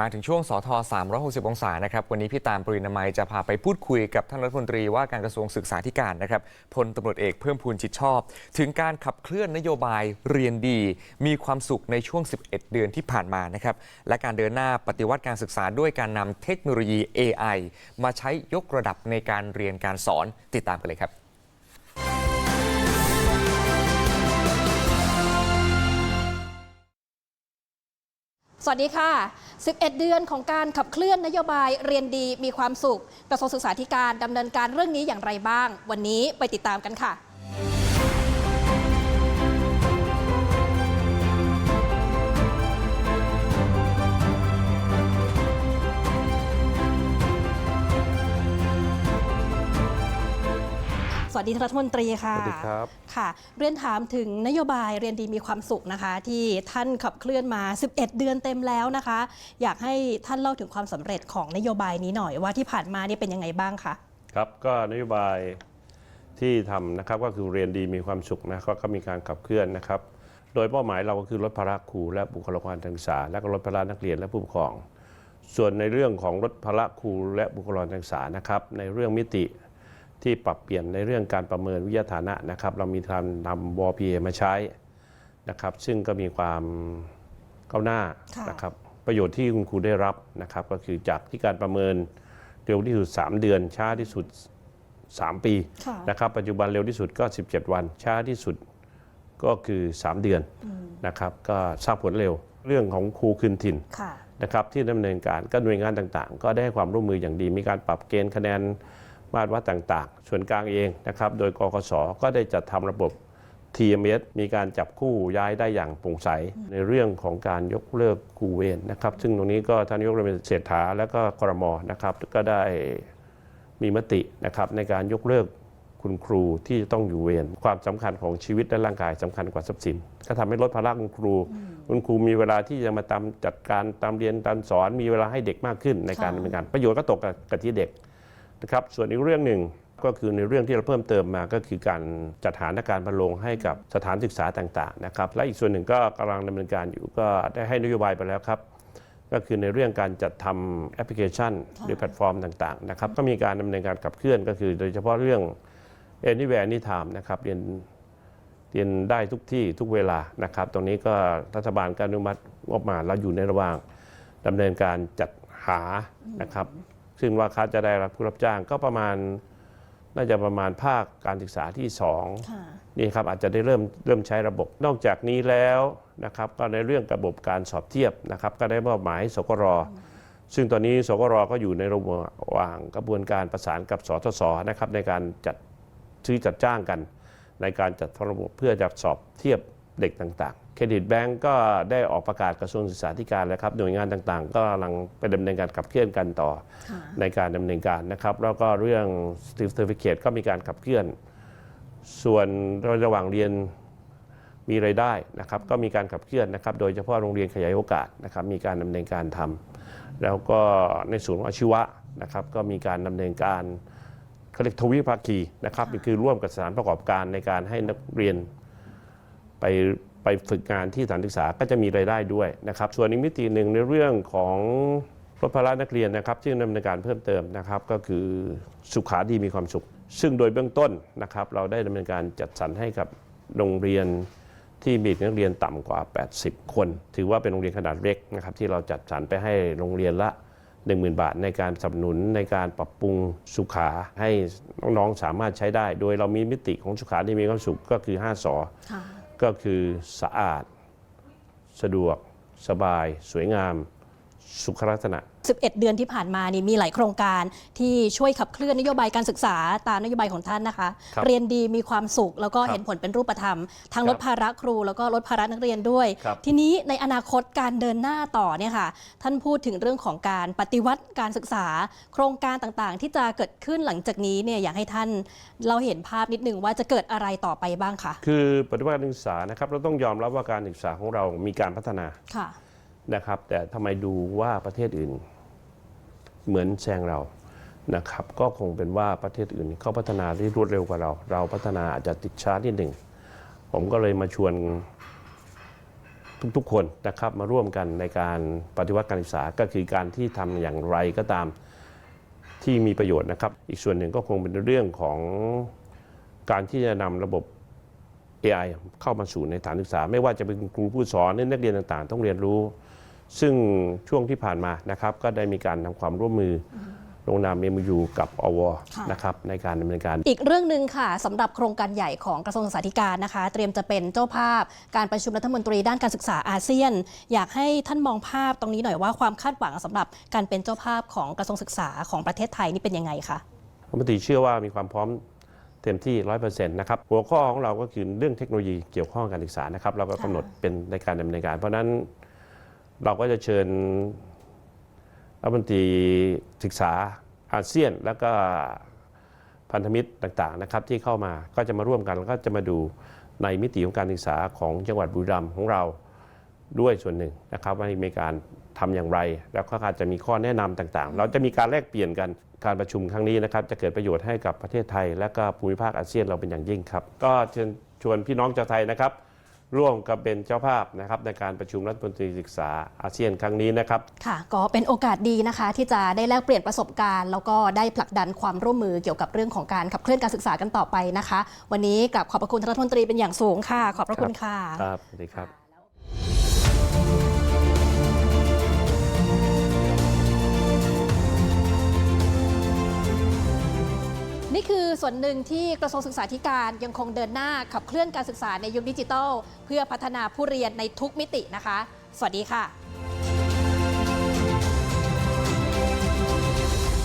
มาถึงช่วงสท360 องศานะครับ วันนี้พี่ตามปรินามัยจะพาไปพูดคุยกับท่านรัฐมนตรีว่าการกระทรวงศึกษาธิการนะครับ พลตำรวจเอกเพิ่มพูนจิตชอบ ถึงการขับเคลื่อนนโยบายเรียนดี มีความสุขในช่วง 11 เดือนที่ผ่านมานะครับ และการเดินหน้าปฏิวัติการศึกษาด้วยการนำเทคโนโลยี AI มาใช้ยกระดับในการเรียนการสอนติดตามกันเลยครับ สวัสดีค่ะ 11 เดือนของการขับเคลื่อนนโยบายเรียนดีมีความสุข กระทรวงศึกษาธิการดำเนินการเรื่องนี้อย่างไรบ้าง วันนี้ไปติดตามกันค่ะ วัสดีท่านรัฐมนตรีค่ะสวัสดีครับค่ะ เรียนถามถึงนโยบายเรียนดีมีความสุขนะคะ ที่ท่านขับเคลื่อนมา 11 เดือนเต็มแล้วนะคะ อยากให้ท่านเล่าถึงความสำเร็จของนโยบายนี้หน่อยว่าที่ผ่านมานี่เป็นยังไงบ้างคะครับก็นโยบายที่ทำนะครับก็คือเรียนดีมีความสุขนะก็ก็มีการขับเคลื่อนนะครับ โดยเป้าหมายเราก็คือลดภาระครูและบุคลากรทางการศึกษา และก็ลดภาระนักเรียนและผู้ปกครอง ส่วนในเรื่องของลดภาระครูและบุคลากรทางศึกษานะครับในเรื่องมิติ ที่ปรับเปลี่ยนในเรื่องการประเมินวิทยาฐานะนะครับ เรามีการนำวอพีมาใช้นะครับ ซึ่งก็มีความก้าวหน้าค่ะนะครับ ประโยชน์ที่คุณครูได้รับนะครับ ก็คือจากที่การประเมินเร็วที่สุด 3 เดือน ช้าที่สุด 3 ปีค่ะนะครับ ปัจจุบันเร็วที่สุดก็ 17 วัน ช้าที่สุดก็คือ 3 เดือนนะครับ ก็ทราบผลเร็ว เรื่องของครูคืนถิ่นค่ะนะครับที่ดำเนินการก็หน่วยงานต่างๆ ก็ได้ให้ความร่วมมืออย่างดี มีการปรับเกณฑ์คะแนน มาตรวัดต่างๆ ส่วนกลางเองนะครับ โดยกกสก็ได้จัดทำระบบ TMS มีการจับคู่ย้ายได้อย่างโปร่งใส ในเรื่องของการยกเลิกคูเวรนะครับ ซึ่งตรงนี้ก็ท่านนายกรัฐมนตรีเศรษฐาและก็ครมนะครับ ก็ได้มีมตินะครับในการยกเลิกคุณครูที่ต้องอยู่เวรความสำคัญของชีวิตและร่างกายสำคัญกว่าทรัพย์สินก็ทำให้ลดภาระคุณครู คุณครูมีเวลาที่จะมาตามจัดการตามเรียนตามสอน มีเวลาให้เด็กมากขึ้นในการดำเนินการประโยชน์ก็ตกกับกับที่เด็ก นะครับส่วนอีกเรื่องหนึ่งก็คือในเรื่องที่เราเพิ่มเติมมาก็คือการจัดหานักการพะโลงให้กับสถานศึกษาต่างๆนะครับและอีกส่วนหนึ่งก็กำลังดำเนินการอยู่ก็ได้ให้นโยบายไปแล้วครับ ก็คือในเรื่องการจัดทำแอปพลิเคชันหรือแพลตฟอร์มต่างๆนะครับก็มีการดำเนินการขับเคลื่อนก็คือ โดยเฉพาะเรื่อง Anywhere Anytime นะครับเรียนเรียนได้ทุกที่ทุกเวลานะครับ ตรงนี้ก็รัฐบาลก็อนุมัติงบประมาณเราอยู่ในระหว่างดำเนินการจัดหานะครับ ซึ่งว่าค้าจะได้รับผู้รับจ้างก็ประมาณน่าจะประมาณภาคการศึกษาที่สองค่ะนี่ครับอาจจะได้เริ่มเริ่มใช้ระบบ นอกจากนี้แล้วนะครับก็ในเรื่องระบบการสอบเทียบนะครับ ก็ได้มอบหมายให้สกรซึ่งตอนนี้สกรก็อยู่ในระหว่างกระบวนการประสานกับสทศนะครับในการจัดซื้อจัดจ้างกัน ในการจัดทำระบบเพื่อจะสอบเทียบ เด็กต่างๆ เครดิตแบงก์ก็ได้ออกประกาศกระทรวงศึกษาธิการแล้วครับหน่วยงานต่างๆ ก็กำลังไปดำเนินการขับเคลื่อนกันต่อค่ะในการดำเนินการนะครับ แล้วก็เรื่อง certificate ก็มีการขับเคลื่อน ส่วนระหว่างเรียนมีไรายได้นะครับ ก็มีการขับเคลื่อนนะครับ โดยเฉพาะโรงเรียนขยายโอกาสนะครับ มีการดำเนินการทำแล้วก็ในศูนย์อาชีวะนะครับ ก็มีการดำเนินการเขาเรียกทวิภาคีนะครับคือร่วมกับสถานประกอบการในการให้นักเรียน ไปไปฝึกงานที่สถานศึกษาก็จะมีรายได้ด้วยนะครับ ส่วนอีกมิติหนึ่งในเรื่องของลดภาระนักเรียนนะครับที่ดำเนินการเพิ่มเติมนะครับ ก็คือสุขาดีมีความสุข ซึ่งโดยเบื้องต้นนะครับ เราได้ดำเนินการจัดสรรให้กับโรงเรียนที่มีนักเรียนต่ำกว่า 80 คน ถือว่าเป็นโรงเรียนขนาดเล็กนะครับ ที่เราจัดสรรไปให้โรงเรียนละ 10,000 บาทในการสนับสนุนในการปรับปรุงสุขาให้น้องๆสามารถใช้ได้ โดยเรามีมิติของสุขาที่มีความสุขก็คือ 5สอค่ะ ก็คือสะอาด สะดวก สบาย สวยงาม สุขลักษณะ 11 เดือนที่ผ่านมานี่มีหลายโครงการที่ช่วยขับเคลื่อนนโยบายการศึกษาตามนโยบายของท่านนะคะ ครับเรียนดีมีความสุขแล้วก็ครับเห็นผลเป็นรูปธรรม ทั้งครับลดภาระครูแล้วก็ลดภาระนักเรียนด้วย ครับ ทีนี้ในอนาคตการเดินหน้าต่อเนี่ยค่ะ ท่านพูดถึงเรื่องของการปฏิวัติการศึกษา โครงการต่างๆ ที่จะเกิดขึ้นหลังจากนี้เนี่ยอยากให้ท่านเราเห็นภาพนิดนึงว่าจะเกิดอะไรต่อไปบ้างคะคือปฏิบัติการศึกษานะครับเราต้องยอมรับว่าการศึกษาของเรามีการพัฒนา ค่ะ นะครับ แต่ทำไมดูว่าประเทศอื่น เหมือนแซงเรานะครับ ก็คงเป็นว่าประเทศอื่นเขาพัฒนาที่รวดเร็วกว่าเรา เราพัฒนาอาจจะติดช้านิดหนึ่ง ผมก็เลยมาชวนทุกๆคนนะครับมาร่วมกันในการปฏิวัติการศึกษาก็คือการที่ทำอย่างไรก็ตามที่มีประโยชน์นะครับ อีกส่วนหนึ่งก็คงเป็นเรื่องของการที่จะนำระบบ AI เข้ามาสู่ในสถานศึกษา ไม่ว่าจะเป็นครูผู้สอนนักเรียนต่างๆ ต้องเรียนรู้ ซึ่งช่วงที่ผ่านมานะครับก็ได้มีการทำความร่วมมือลงนาม MOU กับอวค่ะนะครับในการดำเนินการ อีกเรื่องหนึ่งค่ะสำหรับโครงการใหญ่ของกระทรวงศึกษาธิการนะคะ เตรียมจะเป็นเจ้าภาพการประชุมรัฐมนตรีด้านการศึกษาอาเซียน อยากให้ท่านมองภาพตรงนี้หน่อยว่าความคาดหวังสำหรับการเป็นเจ้าภาพของกระทรวงศึกษาของประเทศไทยนี่เป็นยังไงคะรัฐมนตรีเชื่อว่ามีความพร้อมเต็มที่ 100%นะครับ หัวข้อของเราก็คือเรื่องเทคโนโลยีเกี่ยวข้องกับการศึกษานะครับ เราก็กำหนดเป็นในการดำเนินการ เพราะฉะนั้น เราก็จะเชิญรัฐมนตรีศึกษาอาเซียน แล้วก็พันธมิตรต่างๆนะครับที่เข้ามาก็จะมาร่วมกันแล้วก็จะมาดูในมิติของการศึกษาของจังหวัดบุรีรัมย์ของเราด้วยส่วนหนึ่งนะครับว่ามีการทำอย่างไร แล้วก็อาจจะมีข้อแนะนำต่างๆ เราจะมีการแลกเปลี่ยนกันการประชุมครั้งนี้นะครับจะเกิดประโยชน์ให้กับประเทศไทย และก็ภูมิภาคอาเซียนเราเป็นอย่างยิ่งครับ ก็เชิญชวนพี่น้องชาวไทยนะครับ ร่วมกับเป็นเจ้าภาพนะครับในการประชุมรัฐมนตรีศึกษาอาเซียนครั้งนี้นะครับ ค่ะ ก็เป็นโอกาสดีนะคะ ที่จะได้แลกเปลี่ยนประสบการณ์ แล้วก็ได้ผลักดันความร่วมมือเกี่ยวกับเรื่องของการขับเคลื่อนการศึกษากันต่อไปนะคะ วันนี้กลับขอบพระคุณท่านรัฐมนตรีเป็นอย่างสูงค่ะ ขอบพระคุณค่ะครับสวัสดีครับ นี่คือส่วนหนึ่งที่กระทรวงศึกษาธิการยังคงเดินหน้าขับเคลื่อนการศึกษาในยุคดิจิทัล เพื่อพัฒนาผู้เรียนในทุกมิตินะคะ สวัสดีค่ะ